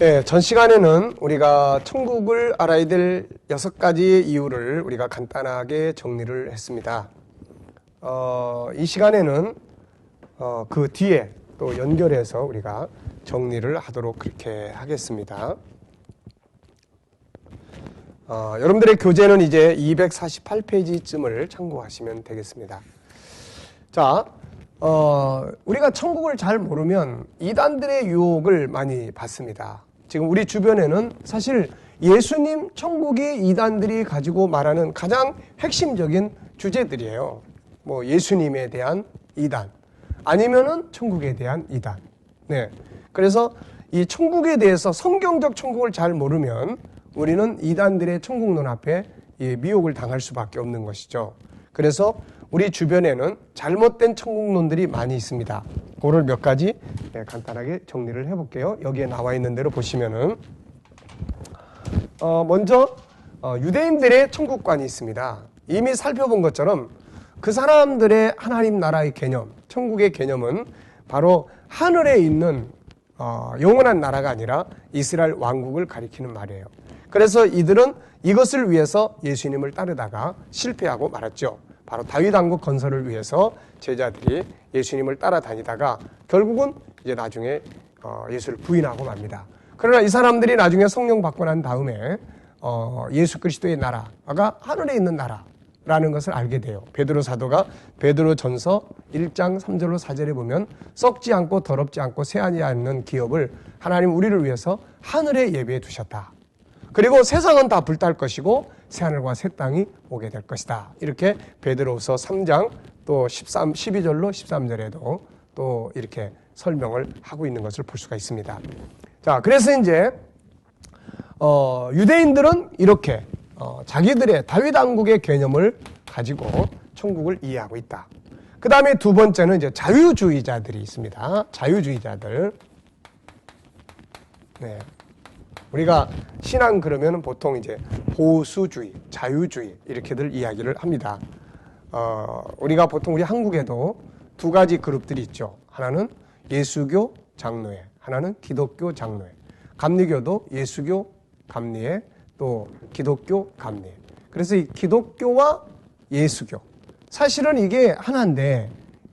네, 전 시간에는 우리가 천국을 알아야 될 여섯 가지의 이유를 우리가 간단하게 정리를 했습니다. 어, 이 시간에는 어, 그 뒤에 또 연결해서 우리가 정리를 하도록 그렇게 하겠습니다. 어, 여러분들의 교재는 이제 248페이지쯤을 참고하시면 되겠습니다. 자, 어, 우리가 천국을 잘 모르면 이단들의 유혹을 많이 받습니다. 지금 우리 주변에는 사실 예수님 천국의 이단들이 가지고 말하는 가장 핵심적인 주제들이에요. 뭐 예수님에 대한 이단, 아니면은 천국에 대한 이단. 네. 그래서 이 천국에 대해서 성경적 천국을 잘 모르면 우리는 이단들의 천국론 앞에 미혹을 당할 수밖에 없는 것이죠. 그래서 우리 주변에는 잘못된 천국론들이 많이 있습니다. 그걸 몇 가지 네, 간단하게 정리를 해볼게요. 여기에 나와 있는 대로 보시면은 어, 먼저 어, 유대인들의 천국관이 있습니다. 이미 살펴본 것처럼 그 사람들의 하나님 나라의 개념, 천국의 개념은 바로 하늘에 있는 어, 영원한 나라가 아니라 이스라엘 왕국을 가리키는 말이에요. 그래서 이들은 이것을 위해서 예수님을 따르다가 실패하고 말았죠. 바로 다윗 왕국 건설을 위해서 제자들이 예수님을 따라다니다가 결국은 이제 나중에 어, 예수를 부인하고 맙니다. 그러나 이 사람들이 나중에 성령 받고 난 다음에 어, 예수 그리스도의 나라가 하늘에 있는 나라라는 것을 알게 돼요. 베드로 사도가 베드로 전서 1장 3절로 4절에 보면 썩지 않고 더럽지 않고 새하지 않는 기업을 하나님 우리를 위해서 하늘에 예비해 두셨다. 그리고 세상은 다 불탈 것이고 새하늘과 새 땅이 오게 될 것이다. 이렇게 베드로후서 3장 또 13, 12절로 13절에도 또 이렇게 설명을 하고 있는 것을 볼 수가 있습니다. 자, 그래서 이제 어, 유대인들은 이렇게 어, 자기들의 다윗 왕국의 개념을 가지고 천국을 이해하고 있다. 그 다음에 두 번째는 이제 자유주의자들이 있습니다. 자유주의자들. 네. 우리가 신앙 그러면 보통 이제 보수주의, 자유주의 이렇게들 이야기를 합니다. 어, 우리가 보통 우리 한국에도 두 가지 그룹들이 있죠. 하나는 예수교 장로회, 하나는 기독교 장로회. 감리교도 예수교 감리회, 또 기독교 감리회. 그래서 이 기독교와 예수교. 사실은 이게 하나인데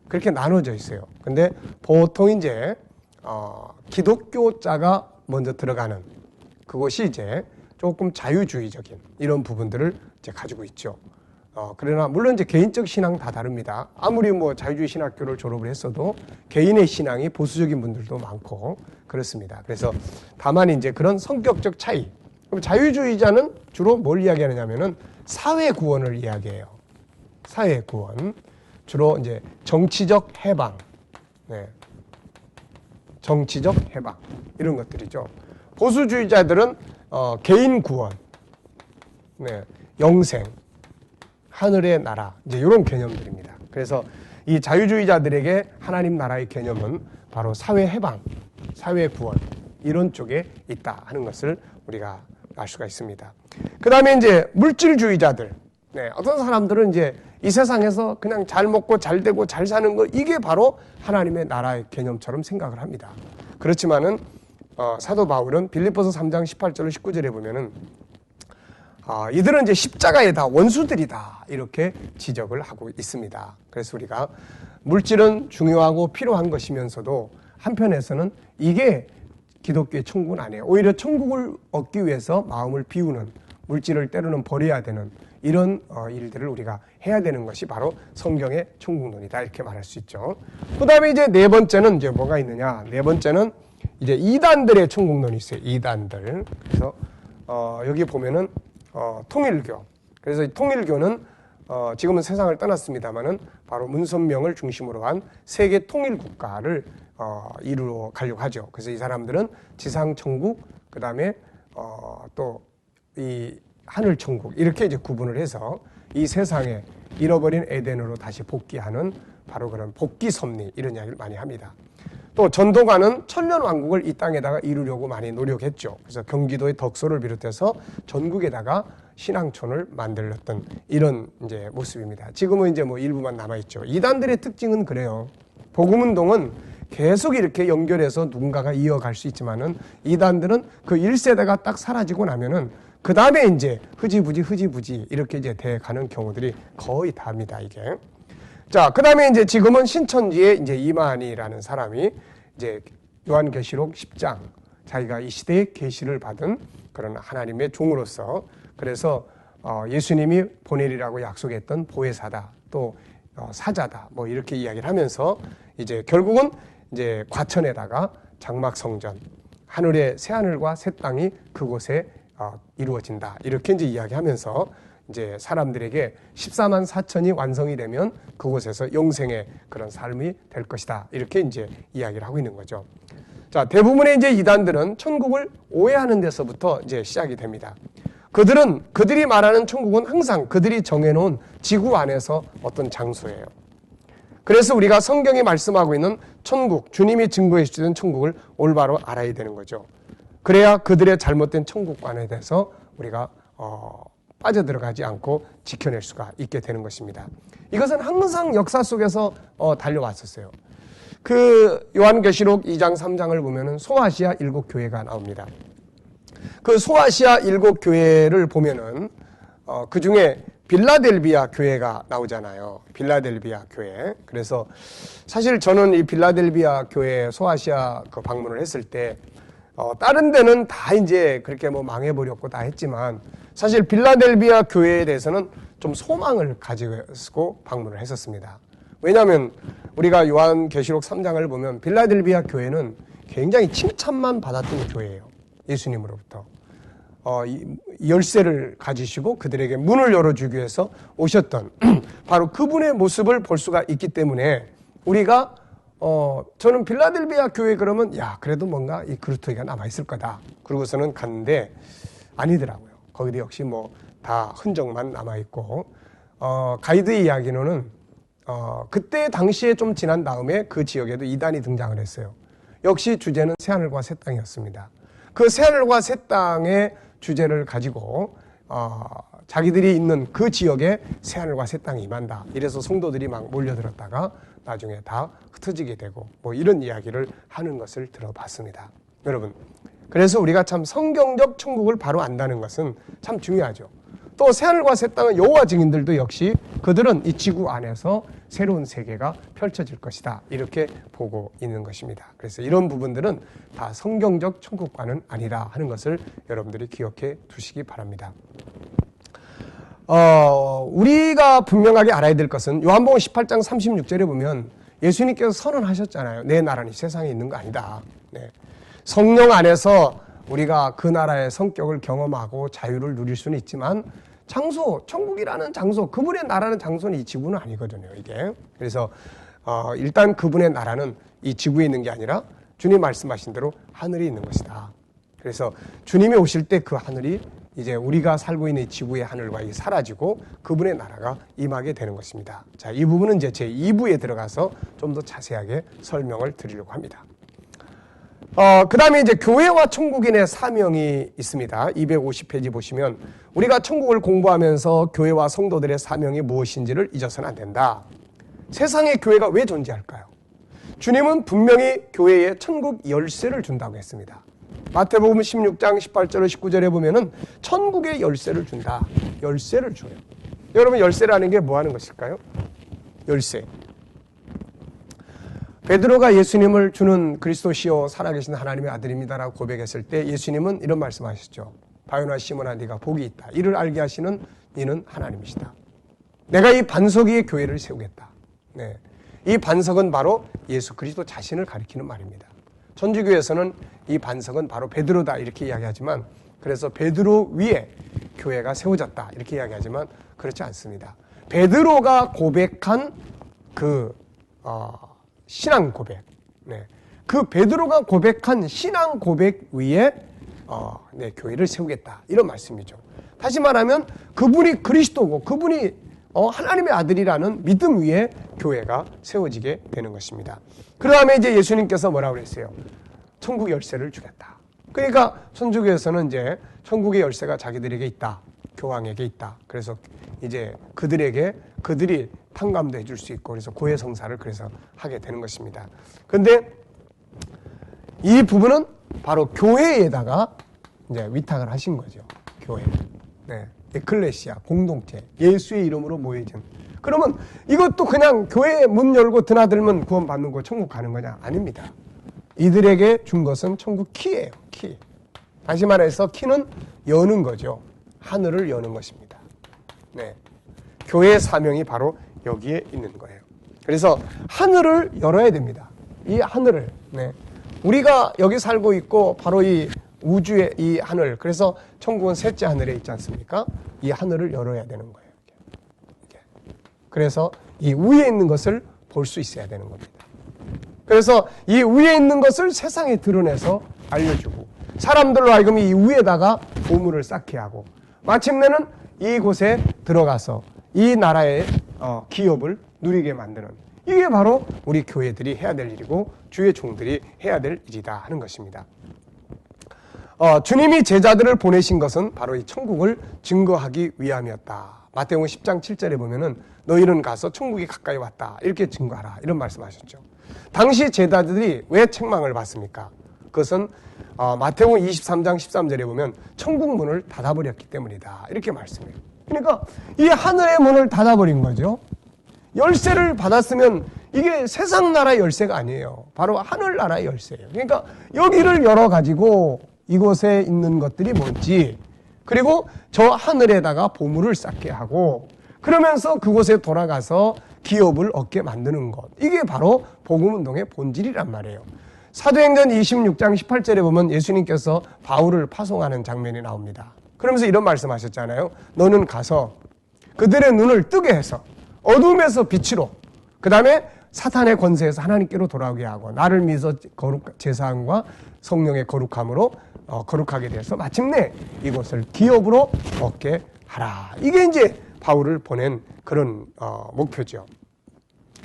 그렇게 나눠져 있어요. 근데 보통 이제 어, 기독교 자가 먼저 들어가는 그것이 이제 조금 자유주의적인 이런 부분들을 이제 가지고 있죠. 어, 그러나 물론 이제 개인적 신앙 다 다릅니다. 아무리 뭐 자유주의 신학교를 졸업을 했어도 개인의 신앙이 보수적인 분들도 많고 그렇습니다. 그래서 다만 이제 그런 성격적 차이. 그럼 자유주의자는 주로 뭘 이야기하느냐면은 사회 구원을 이야기해요. 사회 구원. 주로 이제 정치적 해방. 네. 정치적 해방. 이런 것들이죠. 보수주의자들은 어, 개인 구원, 네, 영생, 하늘의 나라 이제 이런 개념들입니다. 그래서 이 자유주의자들에게 하나님 나라의 개념은 바로 사회 해방, 사회 구원 이런 쪽에 있다 하는 것을 우리가 알 수가 있습니다. 그 다음에 이제 물질주의자들, 네, 어떤 사람들은 이제 이 세상에서 그냥 잘 먹고 잘 되고 잘 사는 거 이게 바로 하나님의 나라의 개념처럼 생각을 합니다. 그렇지만은 어, 사도 바울은 빌립보서 3장 18절 19절에 보면은 아, 이들은 이제 십자가에 다 원수들이다 이렇게 지적을 하고 있습니다. 그래서 우리가 물질은 중요하고 필요한 것이면서도 한편에서는 이게 기독교의 천국은 아니에요. 오히려 천국을 얻기 위해서 마음을 비우는 물질을 때로는 버려야 되는 이런 어, 일들을 우리가 해야 되는 것이 바로 성경의 천국론이다 이렇게 말할 수 있죠. 그 다음에 이제 네 번째는 이제 뭐가 있느냐? 네 번째는 이제 이단들의 천국론이 있어요. 이단들. 그래서 어, 여기 보면은 어, 통일교. 그래서 통일교는 어, 지금은 세상을 떠났습니다만은 바로 문선명을 중심으로 한 세계 통일 국가를 어, 이루어 가려고 하죠. 그래서 이 사람들은 지상 천국, 그 다음에 어, 또 이 하늘 천국 이렇게 이제 구분을 해서 이 세상에 잃어버린 에덴으로 다시 복귀하는 바로 그런 복귀 섭리 이런 이야기를 많이 합니다. 또 전도가는 천년 왕국을 이 땅에다가 이루려고 많이 노력했죠. 그래서 경기도의 덕소를 비롯해서 전국에다가 신앙촌을 만들었던 이런 이제 모습입니다. 지금은 이제 뭐 일부만 남아 있죠. 이단들의 특징은 그래요. 복음 운동은 계속 이렇게 연결해서 누군가가 이어갈 수 있지만은 이단들은 그 1세대가 딱 사라지고 나면은 그 다음에 이제 흐지부지 흐지부지 이렇게 이제 돼 가는 경우들이 거의 다입니다, 이게. 자, 그 다음에 이제 지금은 신천지에 이제 이만희라는 사람이 이제 요한계시록 10장 자기가 이 시대에 계시를 받은 그런 하나님의 종으로서 그래서 어, 예수님이 보내리라고 약속했던 보혜사다 또 어, 사자다 뭐 이렇게 이야기를 하면서 이제 결국은 이제 과천에다가 장막 성전 하늘의 새 하늘과 새 땅이 그곳에 어, 이루어진다 이렇게 이제 이야기하면서 이제 사람들에게 14만 4천이 완성이 되면 그곳에서 영생의 그런 삶이 될 것이다 이렇게 이제 이야기를 하고 있는 거죠. 자 대부분의 이제 이단들은 천국을 오해하는 데서부터 이제 시작이 됩니다. 그들은 그들이 말하는 천국은 항상 그들이 정해놓은 지구 안에서 어떤 장소예요. 그래서 우리가 성경이 말씀하고 있는 천국, 주님이 증거해 주시는 천국을 올바로 알아야 되는 거죠. 그래야 그들의 잘못된 천국관에 대해서 우리가 어, 빠져들어가지 않고 지켜낼 수가 있게 되는 것입니다. 이것은 항상 역사 속에서 어, 달려왔었어요. 그 요한계시록 2장 3장을 보면은 소아시아 일곱 교회가 나옵니다. 그 소아시아 일곱 교회를 보면은 어, 그 중에 빌라델비아 교회가 나오잖아요. 빌라델비아 교회. 그래서 사실 저는 이 빌라델비아 교회 소아시아 그 방문을 했을 때 어, 다른 데는 다 이제 그렇게 뭐 망해버렸고 다 했지만 사실 빌라델비아 교회에 대해서는 좀 소망을 가지고 방문을 했었습니다. 왜냐하면 우리가 요한계시록 3장을 보면 빌라델비아 교회는 굉장히 칭찬만 받았던 교회예요. 예수님으로부터. 어, 열쇠를 가지시고 그들에게 문을 열어주기 위해서 오셨던 바로 그분의 모습을 볼 수가 있기 때문에 우리가 어, 저는 빌라델비아 교회 그러면 야 그래도 뭔가 이 그루터기가 남아 있을 거다. 그러고서는 갔는데 아니더라고요. 거기도 역시 뭐 다 흔적만 남아 있고 어, 가이드 이야기로는 어, 그때 당시에 좀 지난 다음에 그 지역에도 이단이 등장을 했어요. 역시 주제는 새하늘과 새 땅이었습니다. 그 새하늘과 새 땅의 주제를 가지고 어, 자기들이 있는 그 지역에 새하늘과 새 땅이 임한다. 이래서 성도들이 막 몰려들었다가 나중에 다 흩어지게 되고 뭐 이런 이야기를 하는 것을 들어봤습니다. 여러분, 그래서 우리가 참 성경적 천국을 바로 안다는 것은 참 중요하죠. 또 새하늘과 새 땅은 여호와 증인들도 역시 그들은 이 지구 안에서 새로운 세계가 펼쳐질 것이다. 이렇게 보고 있는 것입니다. 그래서 이런 부분들은 다 성경적 천국과는 아니라 하는 것을 여러분들이 기억해 두시기 바랍니다. 어, 우리가 분명하게 알아야 될 것은 요한복음 18장 36절에 보면 예수님께서 선언하셨잖아요. 내 나라는 세상에 있는 거 아니다. 네. 성령 안에서 우리가 그 나라의 성격을 경험하고 자유를 누릴 수는 있지만 장소, 천국이라는 장소, 그분의 나라는 장소는 이 지구는 아니거든요, 이게. 그래서, 어, 일단 그분의 나라는 이 지구에 있는 게 아니라 주님 말씀하신 대로 하늘에 있는 것이다. 그래서 주님이 오실 때 그 하늘이 이제 우리가 살고 있는 지구의 하늘과 사라지고 그분의 나라가 임하게 되는 것입니다. 자, 이 부분은 이제 제 2부에 들어가서 좀 더 자세하게 설명을 드리려고 합니다. 어, 그 다음에 이제 교회와 천국인의 사명이 있습니다. 250페이지 보시면 우리가 천국을 공부하면서 교회와 성도들의 사명이 무엇인지를 잊어서는 안 된다. 세상의 교회가 왜 존재할까요? 주님은 분명히 교회에 천국 열쇠를 준다고 했습니다. 마태복음 16장 18절 19절에 보면은 천국의 열쇠를 준다. 열쇠를 줘요. 여러분 열쇠라는 게 뭐 하는 것일까요? 열쇠. 베드로가 예수님을 주는 그리스도시요 살아계신 하나님의 아들입니다라고 고백했을 때 예수님은 이런 말씀하셨죠. 바요나 시몬아 네가 복이 있다. 이를 알게 하시는 이는 하나님이시다. 내가 이 반석 위에 교회를 세우겠다. 네. 이 반석은 바로 예수 그리스도 자신을 가리키는 말입니다. 천주교에서는 이 반석은 바로 베드로다 이렇게 이야기하지만 그래서 베드로 위에 교회가 세워졌다 이렇게 이야기하지만 그렇지 않습니다. 베드로가 고백한 그 어, 신앙 고백. 네. 그 베드로가 고백한 신앙 고백 위에 어, 네, 교회를 세우겠다. 이런 말씀이죠. 다시 말하면 그분이 그리스도고 그분이 어, 하나님의 아들이라는 믿음 위에 교회가 세워지게 되는 것입니다. 그 다음에 이제 예수님께서 뭐라고 그랬어요? 천국 열쇠를 주겠다. 그러니까 천주교에서는 이제 천국의 열쇠가 자기들에게 있다. 교황에게 있다. 그래서 이제 그들에게 그들이 탕감도 해줄 수 있고 그래서 고해 성사를 그래서 하게 되는 것입니다. 근데 이 부분은 바로 교회에다가 이제 위탁을 하신 거죠. 교회. 네. 에클레시아, 공동체, 예수의 이름으로 모여진. 그러면 이것도 그냥 교회 문 열고 드나들면 구원받는 거 천국 가는 거냐? 아닙니다. 이들에게 준 것은 천국 키예요, 키. 다시 말해서 키는 여는 거죠. 하늘을 여는 것입니다. 네. 교회의 사명이 바로 여기에 있는 거예요. 그래서 하늘을 열어야 됩니다. 이 하늘을. 네. 우리가 여기 살고 있고 바로 이 우주의 이 하늘. 그래서 천국은 셋째 하늘에 있지 않습니까? 이 하늘을 열어야 되는 거예요. 이렇게. 그래서 이 위에 있는 것을 볼 수 있어야 되는 겁니다. 그래서 이 위에 있는 것을 세상에 드러내서 알려주고 사람들로 하여금 이 위에다가 보물을 쌓게 하고 마침내는 이곳에 들어가서 이 나라의 어, 기업을 누리게 만드는 이게 바로 우리 교회들이 해야 될 일이고 주의 종들이 해야 될 일이다 하는 것입니다. 어, 주님이 제자들을 보내신 것은 바로 이 천국을 증거하기 위함이었다. 마태복음 10장 7절에 보면은 너희는 가서 천국이 가까이 왔다. 이렇게 증거하라. 이런 말씀하셨죠. 당시 제자들이 왜 책망을 받습니까? 그것은 어, 마태복음 23장 13절에 보면 천국 문을 닫아버렸기 때문이다. 이렇게 말씀해요. 그러니까 이 하늘의 문을 닫아버린 거죠. 열쇠를 받았으면 이게 세상 나라 열쇠가 아니에요. 바로 하늘 나라의 열쇠예요. 그러니까 여기를 열어 가지고 이곳에 있는 것들이 뭔지 그리고 저 하늘에다가 보물을 쌓게 하고 그러면서 그곳에 돌아가서 기업을 얻게 만드는 것. 이게 바로 복음 운동의 본질이란 말이에요. 사도행전 26장 18절에 보면 예수님께서 바울을 파송하는 장면이 나옵니다. 그러면서 이런 말씀하셨잖아요. 너는 가서 그들의 눈을 뜨게 해서 어둠에서 빛으로 그 다음에 사탄의 권세에서 하나님께로 돌아오게 하고 나를 믿어 거룩 제사함과 성령의 거룩함으로 어, 거룩하게 돼서 마침내 이곳을 기업으로 얻게 하라. 이게 이제 바울을 보낸 그런 어, 목표죠.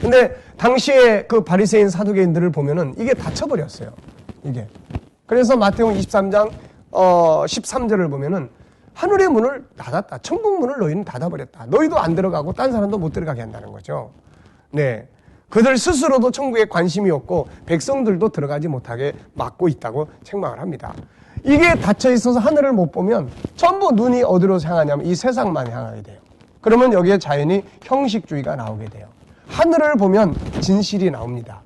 근데 당시에 그 바리새인 사두개인들을 보면은 이게 닫혀버렸어요. 이게. 그래서 마태복음 23장 어, 13절을 보면은 하늘의 문을 닫았다. 천국 문을 너희는 닫아버렸다. 너희도 안 들어가고 딴 사람도 못 들어가게 한다는 거죠. 네. 그들 스스로도 천국에 관심이 없고 백성들도 들어가지 못하게 막고 있다고 책망을 합니다. 이게 닫혀 있어서 하늘을 못 보면 전부 눈이 어디로 향하냐면 이 세상만 향하게 돼요. 그러면 여기에 자연히 형식주의가 나오게 돼요. 하늘을 보면 진실이 나옵니다.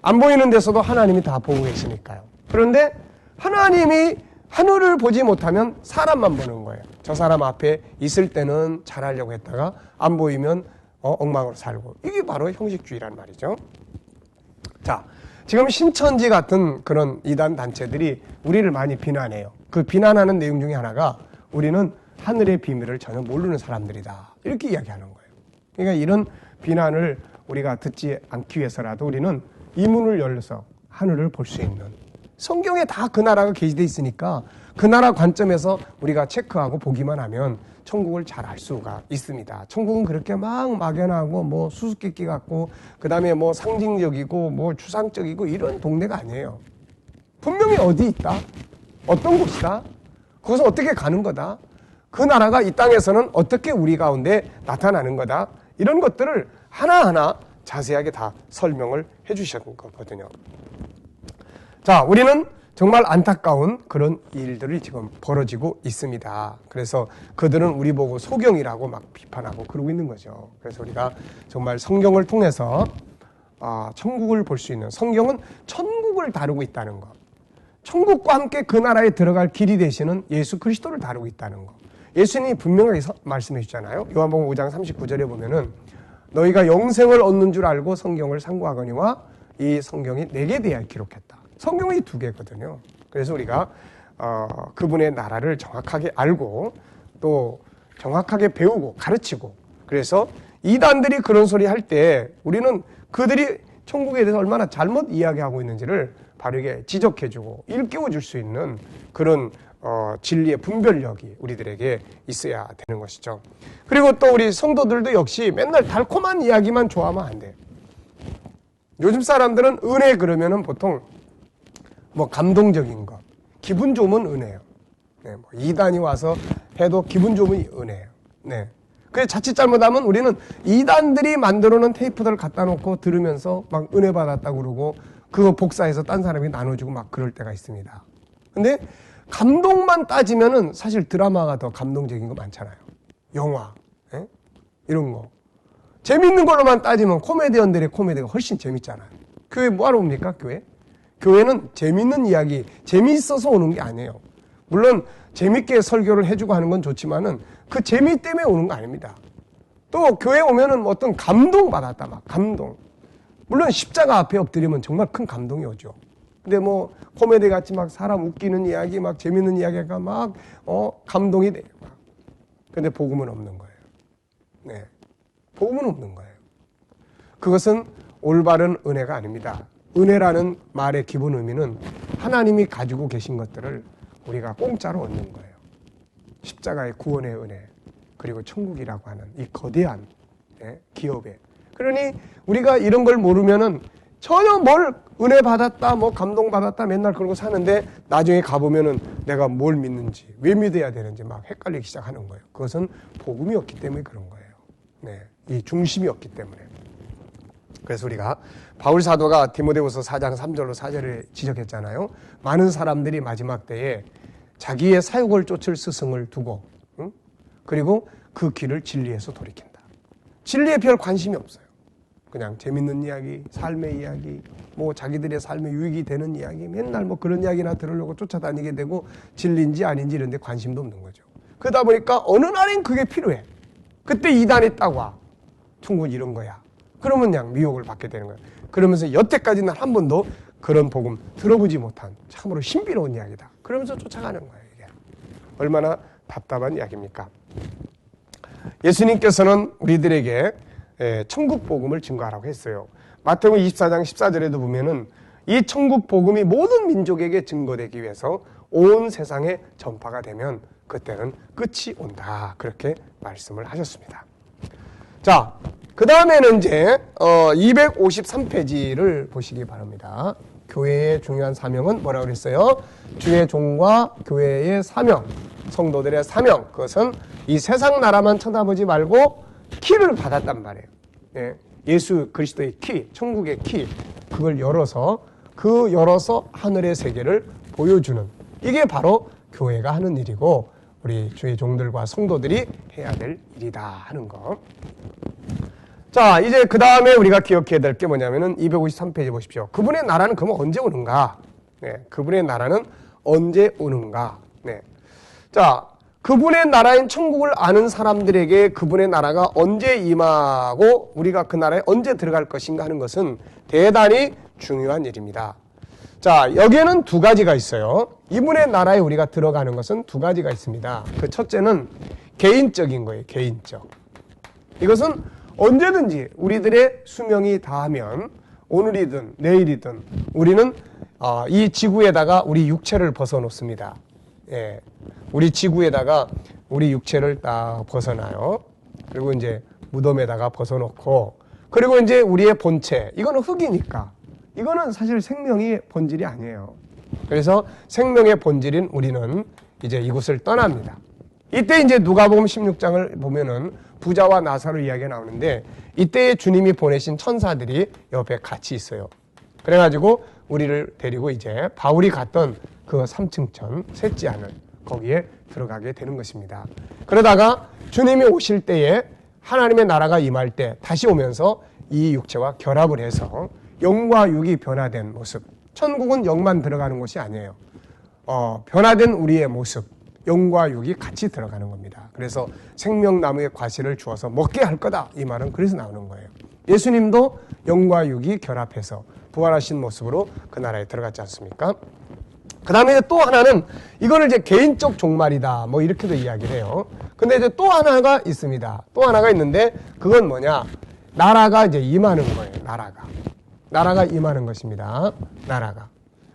안 보이는 데서도 하나님이 다 보고 계시니까요. 그런데 하나님이 하늘을 보지 못하면 사람만 보는 거예요. 저 사람 앞에 있을 때는 잘하려고 했다가 안 보이면 어, 엉망으로 살고. 이게 바로 형식주의란 말이죠. 자, 지금 신천지 같은 그런 이단 단체들이 우리를 많이 비난해요. 그 비난하는 내용 중에 하나가 우리는 하늘의 비밀을 전혀 모르는 사람들이다. 이렇게 이야기하는 거예요. 그러니까 이런 비난을 우리가 듣지 않기 위해서라도 우리는 이 문을 열어서 하늘을 볼 수 있는 성경에 다 그 나라가 게시되어 있으니까 그 나라 관점에서 우리가 체크하고 보기만 하면 천국을 잘 알 수가 있습니다. 천국은 그렇게 막 막연하고 뭐 수수께끼 같고 그 다음에 뭐 상징적이고 뭐 추상적이고 이런 동네가 아니에요. 분명히 어디 있다? 어떤 곳이다? 그것은 어떻게 가는 거다? 그 나라가 이 땅에서는 어떻게 우리 가운데 나타나는 거다? 이런 것들을 하나하나 자세하게 다 설명을 해 주셨는 거거든요. 자, 우리는 정말 안타까운 그런 일들이 지금 벌어지고 있습니다. 그래서 그들은 우리 보고 소경이라고 막 비판하고 그러고 있는 거죠. 그래서 우리가 정말 성경을 통해서 아, 천국을 볼 수 있는 성경은 천국을 다루고 있다는 것. 천국과 함께 그 나라에 들어갈 길이 되시는 예수 그리스도를 다루고 있다는 것. 예수님이 분명하게 말씀해 주잖아요. 요한복음 5장 39절에 보면은 너희가 영생을 얻는 줄 알고 성경을 상고하거니와 이 성경이 내게 대하여 기록했다. 성경이 두 개거든요. 그래서 우리가 어, 그분의 나라를 정확하게 알고 또 정확하게 배우고 가르치고 그래서 이단들이 그런 소리 할 때 우리는 그들이 천국에 대해서 얼마나 잘못 이야기하고 있는지를 바르게 지적해주고 일깨워 줄 수 있는 그런 어, 진리의 분별력이 우리들에게 있어야 되는 것이죠. 그리고 또 우리 성도들도 역시 맨날 달콤한 이야기만 좋아하면 안 돼요. 요즘 사람들은 은혜 그러면은 보통 뭐 감동적인 것, 기분 좋으면 은혜예요. 네, 뭐 이단이 와서 해도 기분 좋으면 은혜예요. 네. 그래 자칫 잘못하면 우리는 이단들이 만들어 놓은 테이프들을 갖다 놓고 들으면서 막 은혜 받았다고 그러고 그거 복사해서 딴 사람이 나눠주고 막 그럴 때가 있습니다. 근데 감동만 따지면은 사실 드라마가 더 감동적인 거 많잖아요. 영화, 예? 이런 거. 재밌는 걸로만 따지면 코미디언들의 코미디가 훨씬 재밌잖아요. 교회 뭐하러 옵니까, 교회? 교회는 재밌는 이야기, 재미있어서 오는 게 아니에요. 물론 재밌게 설교를 해주고 하는 건 좋지만은 그 재미 때문에 오는 거 아닙니다. 또 교회 오면은 어떤 감동 받았다, 막 감동. 물론 십자가 앞에 엎드리면 정말 큰 감동이 오죠. 근데 뭐 코미디 같이 막 사람 웃기는 이야기, 막 재밌는 이야기가 막 어, 감동이 돼요. 막. 근데 복음은 없는 거예요. 네. 복음은 없는 거예요. 그것은 올바른 은혜가 아닙니다. 은혜라는 말의 기본 의미는 하나님이 가지고 계신 것들을 우리가 공짜로 얻는 거예요. 십자가의 구원의 은혜, 그리고 천국이라고 하는 이 거대한 예, 기업에. 그러니 우리가 이런 걸 모르면은 전혀 뭘 은혜 받았다, 뭐 감동 받았다 맨날 그러고 사는데 나중에 가보면은 내가 뭘 믿는지, 왜 믿어야 되는지 막 헷갈리기 시작하는 거예요. 그것은 복음이 없기 때문에 그런 거예요. 네. 이 중심이 없기 때문에. 그래서 우리가 바울 사도가 디모데후서 4장 3절로 4절을 지적했잖아요. 많은 사람들이 마지막 때에 자기의 사욕을 쫓을 스승을 두고 응? 그리고 그 길을 진리에서 돌이킨다. 진리에 별 관심이 없어요. 그냥 재밌는 이야기, 삶의 이야기, 뭐 자기들의 삶에 유익이 되는 이야기, 맨날 뭐 그런 이야기나 들으려고 쫓아다니게 되고 진리인지 아닌지 이런 데 관심도 없는 거죠. 그러다 보니까 어느 날엔 그게 필요해. 그때 이단이 딱 와. 충분히 이런 거야. 그러면 그냥 미혹을 받게 되는 거예요. 그러면서 여태까지 난 한 번도 그런 복음 들어보지 못한 참으로 신비로운 이야기다. 그러면서 쫓아가는 거예요, 이게. 얼마나 답답한 이야기입니까? 예수님께서는 우리들에게 예, 천국 복음을 증거하라고 했어요. 마태복음 24장 14절에도 보면은 이 천국 복음이 모든 민족에게 증거되기 위해서 온 세상에 전파가 되면 그때는 끝이 온다. 그렇게 말씀을 하셨습니다. 자, 그 다음에는 이제 어 253페이지를 보시기 바랍니다. 교회의 중요한 사명은 뭐라고 그랬어요? 주의 종과 교회의 사명, 성도들의 사명. 그것은 이 세상 나라만 쳐다보지 말고 키를 받았단 말이에요. 예, 예수 그리스도의 키, 천국의 키, 그걸 열어서 그 열어서 하늘의 세계를 보여주는 이게 바로 교회가 하는 일이고 우리 주의 종들과 성도들이 해야 될 일이다 하는 거. 자, 이제 그 다음에 우리가 기억해야 될 게 뭐냐면은 253페이지 보십시오. 그분의 나라는 그러면 언제 오는가? 네, 그분의 나라는 언제 오는가? 네. 자, 그분의 나라인 천국을 아는 사람들에게 그분의 나라가 언제 임하고 우리가 그 나라에 언제 들어갈 것인가 하는 것은 대단히 중요한 일입니다. 자, 여기에는 두 가지가 있어요. 이분의 나라에 우리가 들어가는 것은 두 가지가 있습니다. 그 첫째는 개인적인 거예요, 개인적. 이것은 언제든지 우리들의 수명이 다하면 오늘이든 내일이든 우리는 어, 이 지구에다가 우리 육체를 벗어놓습니다. 예, 우리 지구에다가 우리 육체를 딱 벗어놔요. 그리고 이제 무덤에다가 벗어놓고 그리고 이제 우리의 본체 이거는 흙이니까 이거는 사실 생명의 본질이 아니에요. 그래서 생명의 본질인 우리는 이제 이곳을 떠납니다. 이때 이제 누가복음 16장을 보면은 부자와 나사로 이야기가 나오는데 이때 주님이 보내신 천사들이 옆에 같이 있어요. 그래가지고 우리를 데리고 이제 바울이 갔던 그 3층천 셋째 안을 거기에 들어가게 되는 것입니다. 그러다가 주님이 오실 때에 하나님의 나라가 임할 때 다시 오면서 이 육체와 결합을 해서 영과 육이 변화된 모습. 천국은 영만 들어가는 곳이 아니에요. 어, 변화된 우리의 모습. 영과 육이 같이 들어가는 겁니다. 그래서 생명나무의 과실을 주어서 먹게 할 거다. 이 말은 그래서 나오는 거예요. 예수님도 영과 육이 결합해서 부활하신 모습으로 그 나라에 들어갔지 않습니까? 그 다음에 또 하나는 이거는 이제 개인적 종말이다. 뭐 이렇게도 이야기를 해요. 근데 이제 또 하나가 있습니다. 또 하나가 있는데 그건 뭐냐? 나라가 이제 임하는 거예요. 나라가. 나라가 임하는 것입니다. 나라가.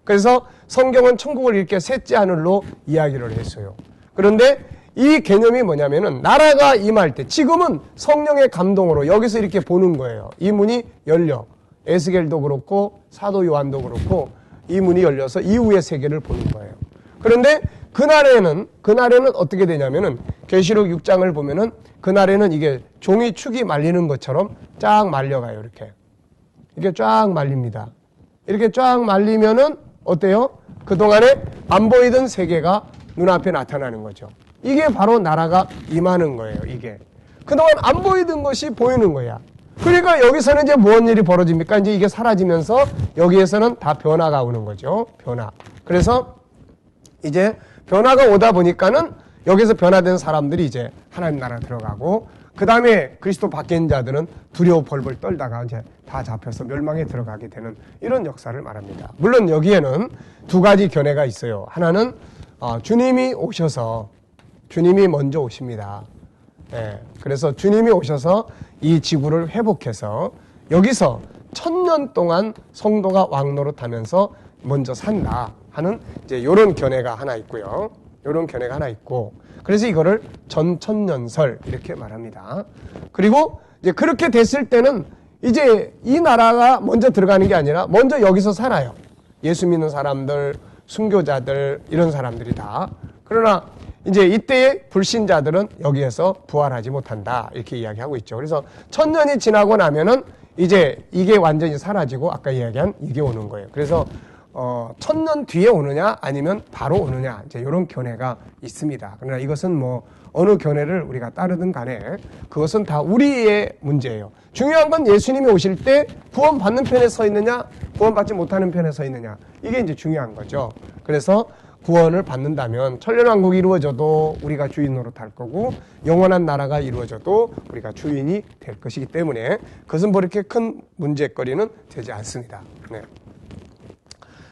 그래서 성경은 천국을 이렇게 셋째 하늘로 이야기를 했어요. 그런데 이 개념이 뭐냐면은 나라가 임할 때 지금은 성령의 감동으로 여기서 이렇게 보는 거예요. 이 문이 열려. 에스겔도 그렇고 사도 요한도 그렇고 이 문이 열려서 이후의 세계를 보는 거예요. 그런데 그날에는 그날에는 어떻게 되냐면은 계시록 6장을 보면은 그날에는 이게 종이 축이 말리는 것처럼 쫙 말려가요 이렇게 이렇게 쫙 말립니다. 이렇게 쫙 말리면은 어때요? 그 동안에 안 보이던 세계가 눈앞에 나타나는 거죠. 이게 바로 나라가 임하는 거예요. 이게 그동안 안 보이던 것이 보이는 거야. 그러니까 여기서는 이제 무슨 일이 벌어집니까? 이제 이게 사라지면서 여기에서는 다 변화가 오는 거죠. 변화. 그래서 이제 변화가 오다 보니까는 여기서 변화된 사람들이 이제 하나님 나라 들어가고 그 다음에 그리스도 바뀐 자들은 두려워 벌벌 떨다가 이제 다 잡혀서 멸망에 들어가게 되는 이런 역사를 말합니다. 물론 여기에는 두 가지 견해가 있어요. 하나는 어, 주님이 오셔서 주님이 먼저 오십니다. 예, 그래서 주님이 오셔서 이 지구를 회복해서 여기서 천년 동안 성도가 왕노릇하면서 먼저 산다 하는 이제 이런 견해가 하나 있고요. 이런 견해가 하나 있고 그래서 이거를 전천년설 이렇게 말합니다. 그리고 이제 그렇게 됐을 때는 이제 이 나라가 먼저 들어가는 게 아니라 먼저 여기서 살아요. 예수 믿는 사람들, 순교자들 이런 사람들이 다. 그러나 이제 이때의 불신자들은 여기에서 부활하지 못한다 이렇게 이야기하고 있죠. 그래서 천년이 지나고 나면은 이제 이게 완전히 사라지고 아까 이야기한 이게 오는 거예요. 그래서 어, 천년 뒤에 오느냐 아니면 바로 오느냐 이제 이런 견해가 있습니다. 그러나 이것은 뭐 어느 견해를 우리가 따르든 간에 그것은 다 우리의 문제예요. 중요한 건 예수님이 오실 때 구원 받는 편에 서 있느냐 구원 받지 못하는 편에 서 있느냐 이게 이제 중요한 거죠. 그래서 구원을 받는다면 천년왕국이 이루어져도 우리가 주인으로 탈 거고 영원한 나라가 이루어져도 우리가 주인이 될 것이기 때문에 그것은 뭐 이렇게 큰 문제거리는 되지 않습니다. 네.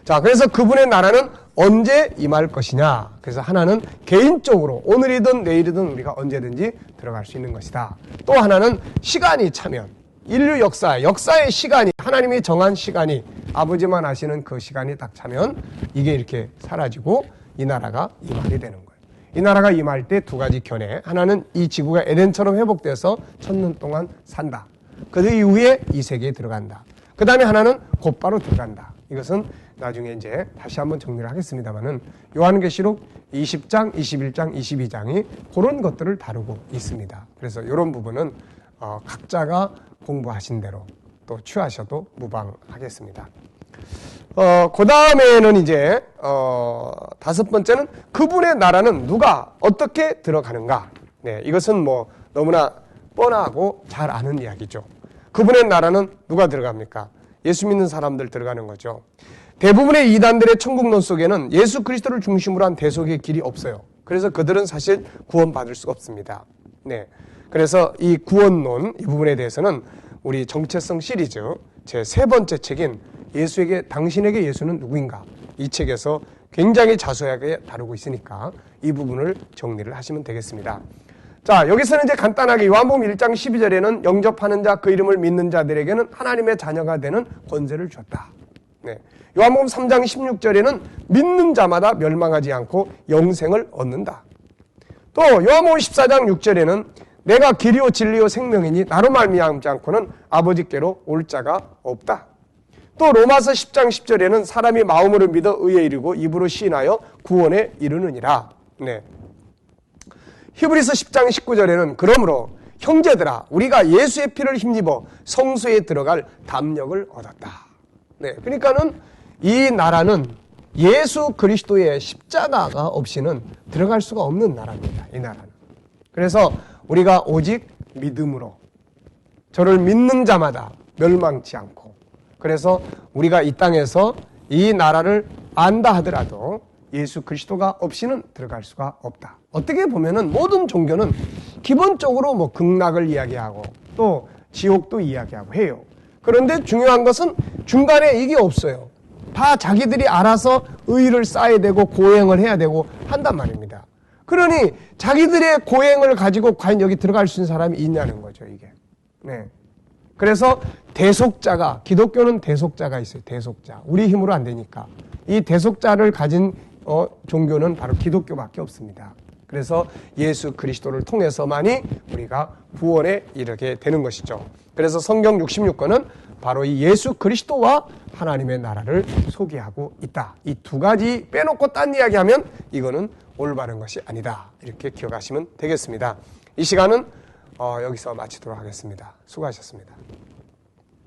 자, 그래서 그분의 나라는 언제 임할 것이냐. 그래서 하나는 개인적으로 오늘이든 내일이든 우리가 언제든지 들어갈 수 있는 것이다. 또 하나는 시간이 차면 인류 역사, 역사의 시간이 하나님이 정한 시간이 아버지만 아시는 그 시간이 딱 차면 이게 이렇게 사라지고 이 나라가 임하게 되는 거예요. 이 나라가 임할 때 두 가지 견해. 하나는 이 지구가 에덴처럼 회복돼서 천년 동안 산다. 그 이후에 이 세계에 들어간다. 그 다음에 하나는 곧바로 들어간다. 이것은 나중에 이제 다시 한번 정리를 하겠습니다만은 요한계시록 20장, 21장, 22장이 그런 것들을 다루고 있습니다. 그래서 이런 부분은 어, 각자가 공부하신 대로 또 취하셔도 무방하겠습니다. 어, 그 다음에는 이제, 어, 다섯 번째는 그분의 나라는 누가 어떻게 들어가는가. 네, 이것은 뭐 너무나 뻔하고 잘 아는 이야기죠. 그분의 나라는 누가 들어갑니까? 예수 믿는 사람들 들어가는 거죠. 대부분의 이단들의 천국론 속에는 예수 그리스도를 중심으로 한 대속의 길이 없어요. 그래서 그들은 사실 구원받을 수가 없습니다. 네. 그래서 이 구원론 이 부분에 대해서는 우리 정체성 시리즈 제 세 번째 책인 예수에게 당신에게 예수는 누구인가 이 책에서 굉장히 자세하게 다루고 있으니까 이 부분을 정리를 하시면 되겠습니다. 자, 여기서는 이제 간단하게 요한복음 1장 12절에는 영접하는 자 그 이름을 믿는 자들에게는 하나님의 자녀가 되는 권세를 줬다. 네. 요한복음 3장 16절에는 믿는 자마다 멸망하지 않고 영생을 얻는다. 또 요한복음 14장 6절에는 내가 길이요 진리요 생명이니 나로 말미암지 않고는 아버지께로 올 자가 없다. 또 로마서 10장 10절에는 사람이 마음으로 믿어 의에 이르고 입으로 시인하여 구원에 이르느니라. 네. 히브리서 10장 19절에는 그러므로 형제들아 우리가 예수의 피를 힘입어 성소에 들어갈 담력을 얻었다. 네. 그러니까는 이 나라는 예수 그리스도의 십자가가 없이는 들어갈 수가 없는 나라입니다. 이 나라는. 그래서 우리가 오직 믿음으로 저를 믿는 자마다 멸망치 않고 그래서 우리가 이 땅에서 이 나라를 안다 하더라도 예수 그리스도가 없이는 들어갈 수가 없다. 어떻게 보면은 모든 종교는 기본적으로 뭐 극락을 이야기하고 또 지옥도 이야기하고 해요. 그런데 중요한 것은 중간에 이게 없어요. 다 자기들이 알아서 의를 쌓아야 되고 고행을 해야 되고 한단 말입니다. 그러니 자기들의 고행을 가지고 과연 여기 들어갈 수 있는 사람이 있냐는 거죠, 이게. 네. 그래서 대속자가, 기독교는 대속자가 있어요, 대속자. 우리 힘으로 안 되니까. 이 대속자를 가진 어, 종교는 바로 기독교밖에 없습니다. 그래서 예수 그리스도를 통해서만이 우리가 구원에 이르게 되는 것이죠. 그래서 성경 66권은 바로 이 예수 그리스도와 하나님의 나라를 소개하고 있다. 이 두 가지 빼놓고 딴 이야기하면 이거는 올바른 것이 아니다. 이렇게 기억하시면 되겠습니다. 이 시간은 어, 여기서 마치도록 하겠습니다. 수고하셨습니다.